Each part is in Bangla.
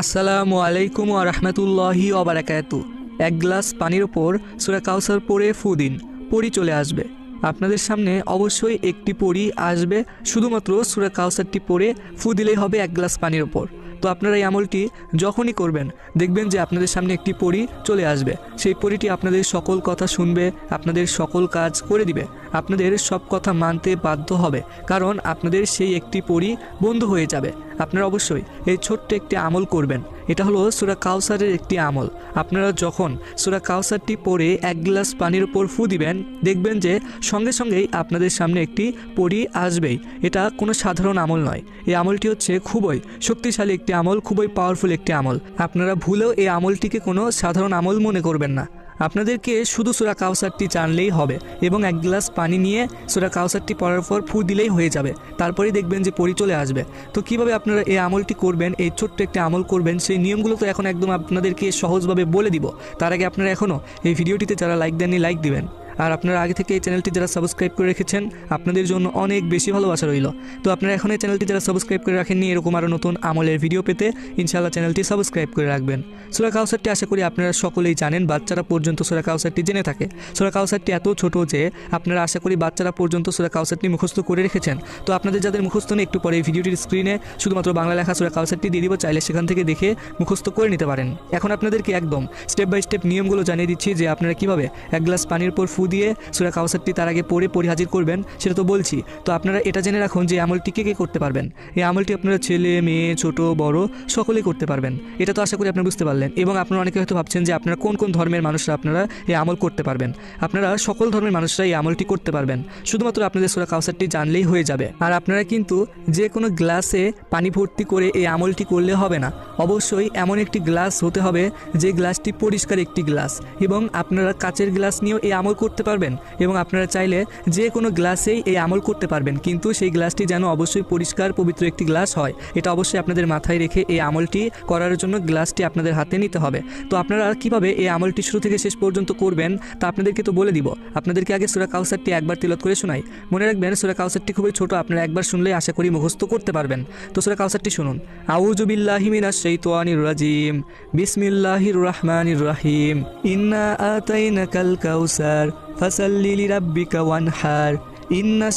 আসসালামু আলাইকুম রহমতুল্লাহি ওবরাকাতু এক গ্লাস পানির ওপর সুরা কাউসার পরে ফু দিন, পরি চলে আসবে। আপনাদের সামনে অবশ্যই একটি পরি আসবে, শুধুমাত্র সুরা কাউসারটি পরে ফু দিলেই হবে এক গ্লাস পানির ওপর তো আপনারা এই আমলটি যখনই করবেন, দেখবেন যে আপনাদের সামনে একটি পরি চলে আসবে। সেই পরিটি আপনাদের সকল কথা শুনবে, আপনাদের সকল কাজ করে দিবে। আপনাদের সব কথা মানতে বাধ্য হবে, কারণ আপনাদের সেই একটি পরি বন্ধ হয়ে যাবে। আপনারা অবশ্যই এই ছোট্ট একটি আমল করবেন। এটা হলো সুরা কাউসারের একটি আমল। আপনারা যখন সুরা কাউসারটি পরে এক গ্লাস পানির উপর ফু দিবেন, দেখবেন যে সঙ্গে সঙ্গেই আপনাদের সামনে একটি পরি আসবেই। এটা কোনো সাধারণ আমল নয়। এই আমলটি হচ্ছে খুবই শক্তিশালী একটি আমল, খুবই পাওয়ারফুল একটি আমল। আপনারা ভুলেও এই আমলটিকে কোনো সাধারণ আমল মনে করবেন না। আপনাদেরকে শুধু সুরা কাউসারটি জানলেই হবে এবং এক গ্লাস পানি নিয়ে সুরা কাউসারটি পড়ার পর ফু দিলেই হয়ে যাবে। তারপরেই দেখবেন যে পরি চলে আসবে। তো কীভাবে আপনারা এই আমলটি করবেন, এই ছোট্ট একটি আমল করবেন, সেই নিয়মগুলো তো এখন একদম আপনাদেরকে সহজভাবে বলে দিব। তার আগে আপনারা এখনও এই ভিডিওটিতে যারা লাইক দেননি লাইক দিবেন। আর আপনারা আগে থেকে এই চ্যানেলটি যারা সাবস্ক্রাইব করে রেখেছেন, আপনাদের জন্য অনেক বেশি ভালোবাসা রইল। তো আপনারা এখন এই চ্যানেলটি যারা সাবস্ক্রাইব করে রাখেননি, এরকম আরও নতুন আমলের ভিডিও পেতে ইনশাআল্লাহ চ্যানেলটি সাবস্ক্রাইব করে রাখবেন। সুরা কাউসারটি আশা করি আপনারা সকলেই জানেন, বাচ্চারা পর্যন্ত সুরা কাউসারটি জেনে থাকে। সুরা কাউসারটি এত ছোট যে আপনারা আশা করি বাচ্চারা পর্যন্ত সুরা কাউসারটি মুখস্থ করে রেখেছেন। তো আপনাদের যাদের মুখস্থ নেই, একটু পরে এই ভিডিওটির স্ক্রিনে শুধুমাত্র বাংলা লেখা সুরা কাউসারটি দিয়ে দিব, চাইলে সেখান থেকে দেখে মুখস্থ করে নিতে পারেন। এখন আপনাদেরকে একদম স্টেপ বাই স্টেপ নিয়মগুলো জানিয়ে দিচ্ছি যে আপনারা কীভাবে এক গ্লাস পানির পর ফু দিয়ে সুরা কাউসারটি তার আগে পড়ে পরি হাজির করবেন, সেটা তো বলছি। তো আপনারা এটা জেনে রাখুন যে আমলটি কে কে করতে পারবেন। এই আমলটি আপনারা ছেলে, মেয়ে, ছোট, বড় সকলেই করতে পারবেন। এটা তো আশা করি আপনারা বুঝতে পারলেন। এবং আপনারা অনেকে হয়তো ভাবছেন যে আপনারা কোন কোন ধর্মের মানুষরা আপনারা এই আমল করতে পারবেন। আপনারা সকল ধর্মের মানুষরা এই আমলটি করতে পারবেন। শুধুমাত্র আপনাদের সুরা কাউসারটি জানলেই হয়ে যাবে। আর আপনারা কিন্তু যে কোনো গ্লাসে পানি ভর্তি করে এই আমলটি করলে হবে না। অবশ্যই এমন একটি গ্লাস হতে হবে যে গ্লাসটি পরিষ্কার একটি গ্লাস। এবং আপনারা কাচের গ্লাস নিয়েও এই আমল করতে পারবেন এবং আপনারা চাইলে যে কোনো গ্লাসেই এই আমল করতে পারবেন। কিন্তু সেই গ্লাসটি যেন অবশ্যই পরিষ্কার, পবিত্র একটি গ্লাস হয়, এটা অবশ্যই আপনাদের মাথায় রেখে এই আমলটি করার জন্য গ্লাসটি আপনাদের হাতে নিতে হবে। তো আপনারা কীভাবে এই আমলটি শুরু থেকে শেষ পর্যন্ত করবেন, তা আপনাদেরকে তো বলে দিব। আপনাদেরকে আগে সুরা কাউসারটি একবার তিলত করে শোনাই। মনে রাখবেন, সুরা কাউসারটি খুবই ছোট, আপনারা একবার শুনলেই আশা করি মুখস্থ করতে পারবেন। তো সুরা কাউসারটি শুনুন। আউজুবিল্লাহি মিনাশ শাইতানির রাজিম। বিসমিল্লাহির রহমানির রহিম। ইন্না আতাইনাকাল কাউসার ফাসাল্লি লিরাব্বিকা ওয়ানহার, ইন্না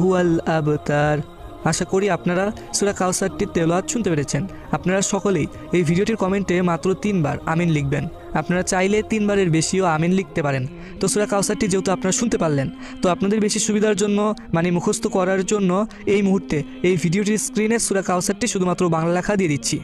হুয়াল আবতার। আশা করি আপনারা সুরা কাউসারটির তেলাওয়াত শুনতে পেরেছেন। আপনারা সকলেই এই ভিডিওটির কমেন্টে মাত্র তিনবার আমিন লিখবেন। আপনারা চাইলে তিনবারের বেশিও আমিন লিখতে পারেন। তো সুরা কাউসারটি যেহেতু আপনারা শুনতে পারলেন, তো আপনাদের বেশি সুবিধার জন্য মানে মুখস্থ করার জন্য এই মুহূর্তে এই ভিডিওটির স্ক্রিনে সুরা কাউসারটি শুধুমাত্র বাংলা লেখা দিয়ে দিচ্ছি।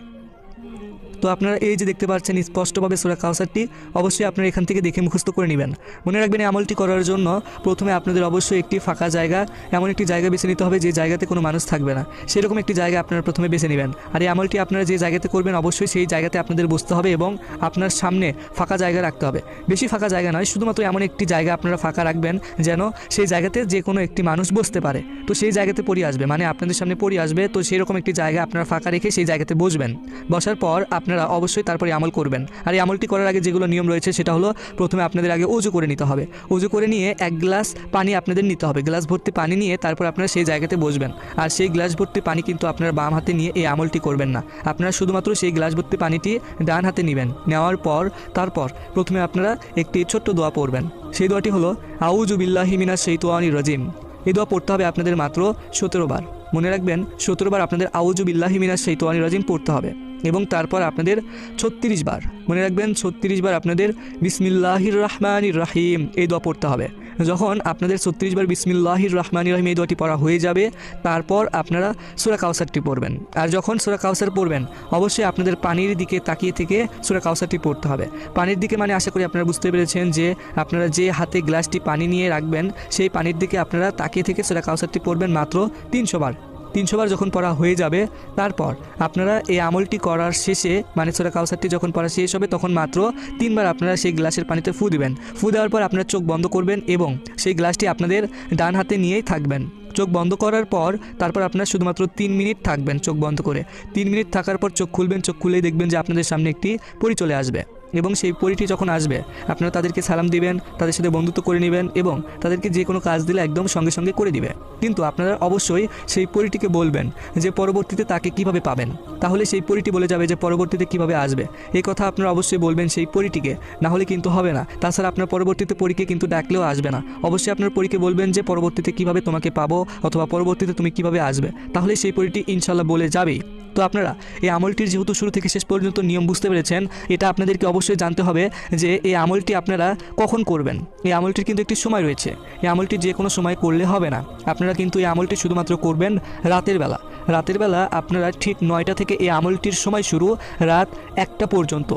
তো আপনারা এই যে দেখতে পাচ্ছেন স্পষ্টভাবে সুরা কাউসারটি অবশ্যই আপনারা এখান থেকে দেখে মুখস্থ করে নেবেন। মনে রাখবেন এই আমলটি করার জন্য প্রথমে আপনাদের অবশ্যই একটি ফাঁকা জায়গা, এমন একটি জায়গা বেছে নিতে হবে যে জায়গাতে কোনো মানুষ থাকবে না। সেরকম একটি জায়গা আপনারা প্রথমে বেছে নেবেন। আর এই আমলটি আপনারা যে জায়গাতে করবেন অবশ্যই সেই জায়গাতে আপনাদের বসতে হবে এবং আপনার সামনে ফাঁকা জায়গা রাখতে হবে। বেশি ফাঁকা জায়গা নয়, শুধুমাত্র এমন একটি জায়গা আপনারা ফাঁকা রাখবেন যেন সেই জায়গাতে যে কোনো একটি মানুষ বসতে পারে। তো সেই জায়গাতে পড়ি আসবে মানে আপনাদের সামনে পড়ি আসবে, তো সেই রকম একটি জায়গা আপনারা ফাঁকা রেখে সেই জায়গাতে বসবেন। বসার পর আপনারা অবশ্যই তারপরে আমল করবেন। আর এই আমলটি করার আগে যেগুলো নিয়ম রয়েছে, সেটা হলো প্রথমে আপনাদের আগে উজু করে নিতে হবে। উজু করে নিয়ে এক গ্লাস পানি আপনাদের নিতে হবে। গ্লাস ভর্তি পানি নিয়ে তারপর আপনারা সেই জায়গাতে বসবেন। আর সেই গ্লাস ভর্তি পানি কিন্তু আপনার বাম হাতে নিয়ে এই আমলটি করবেন না। আপনারা শুধুমাত্র সেই গ্লাস ভর্তি পানিটি ডান হাতে নেবেন। নেওয়ার পর, তারপর প্রথমে আপনারা একটি ছোট্ট দোয়া পড়বেন। সেই দোয়াটি হলো আউজু বিল্লাহি মিনাস সেইতোয়ানি রাজিম। এই দোয়া পড়তে হবে আপনাদের মাত্র সতেরো বার। মনে রাখবেন, সতেরো বার আপনাদের আউজু বিল্লাহি মিনাস সেইতোয়ানি রাজিম পড়তে হবে। এবং তারপর আপনাদের ছত্রিশ বার। মনে রাখবেন, ছত্রিশ বার আপনাদের বিসমিল্লাহির রহমানির রাহিম এই দোয়া পড়তে হবে। যখন আপনাদের ছত্রিশ বার বিসমিল্লাহির রহমানির রহিম এই দোয়াটি পড়া হয়ে যাবে, তারপর আপনারা সুরা কাউসারটি পড়বেন। আর যখন সুরা কাউসার পড়বেন, অবশ্যই আপনাদের পানির দিকে তাকিয়ে থেকে সুরা কাউসারটি পড়তে হবে। পানির দিকে মানে আশা করি আপনারা বুঝতে পেরেছেন যে, আপনারা যে হাতে গ্লাসটি পানি নিয়ে রাখবেন, সেই পানির দিকে আপনারা তাকিয়ে থেকে সুরা কাউসারটি পড়বেন মাত্র তিনশো বার। তিনশো বার যখন পড়া হয়ে যাবে, তারপর আপনারা এই আমলটি করার শেষে মানে সোরা কাউসারটি যখন পড়া শেষ হবে, তখন মাত্র তিনবার আপনারা সেই গ্লাসের পানিতে ফু দেবেন। ফু দেওয়ার পর আপনার চোখ বন্ধ করবেন এবং সেই গ্লাসটি আপনাদের ডান হাতে নিয়েই থাকবেন। চোখ বন্ধ করার পর, তারপর আপনারা শুধুমাত্র তিন মিনিট থাকবেন চোখ বন্ধ করে। তিন মিনিট থাকার পর চোখ খুলবেন, চোখ খুলেই দেখবেন যে আপনাদের সামনে একটি পরি চলে আসবে। এবং সেই পরিটি যখন আসবে, আপনারা তাদেরকে সালাম দিবেন, তাদের সাথে বন্ধুত্ব করে নেবেন এবং তাদেরকে যে কোনো কাজ দিলে একদম সঙ্গে সঙ্গে করে দিবে। কিন্তু আপনারা অবশ্যই সেই পরিটিকে বলবেন যে পরবর্তীতে তাকে কীভাবে পাবেন। তাহলে সেই পরিটি বলে যাবে যে পরবর্তীতে কীভাবে আসবে। এই কথা আপনারা অবশ্যই বলবেন সেই পরিটিকে, না হলে কিন্তু হবে না। তাছাড়া আপনার পরবর্তীতে পরীকে কিন্তু ডাকলেও আসবে না। অবশ্যই আপনার পরীকে বলবেন যে পরবর্তীতে কীভাবে তোমাকে পাবো অথবা পরবর্তীতে তুমি কীভাবে আসবে। তাহলে সেই পরিটি ইনশাল্লাহ বলে যাবেই। তো আপনারা, এই আমলটির যেহেতু শুরু থেকে শেষ পর্যন্ত নিয়ম বুঝতে পেরেছেন, এটা আপনাদেরকে অবশ্যই জানতে হবে যে এই আমলটি আপনারা কখন করবেন। এই আমলটির কিন্তু একটি সময় রয়েছে। এই আমলটি যে কোনো সময় করলে হবে না। আপনারা কিন্তু এই আমলটি শুধুমাত্র করবেন রাতের বেলা। রাতের বেলা আপনারা ঠিক নয়টা থেকে এই আমলটির সময় শুরু, রাত একটা পর্যন্ত।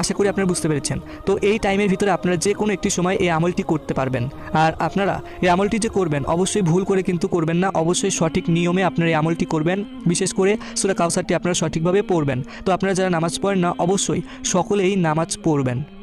আশা করি আপনারা বুঝতে পেরেছেন। তো এই টাইমের ভিতরে আপনারা যে কোনো একটি সময় এই আমলটি করতে পারবেন। আর আপনারা এই আমলটি যে করবেন, অবশ্যই ভুল করে কিন্তু করবেন না। অবশ্যই সঠিক নিয়মে আপনারা এই আমলটি করবেন। বিশেষ করে সুরা কাউসারটি আপনারা সঠিকভাবে পড়বেন। তো আপনারা যারা নামাজ পড়েন না, অবশ্যই সকলেই নামাজ পড়বেন।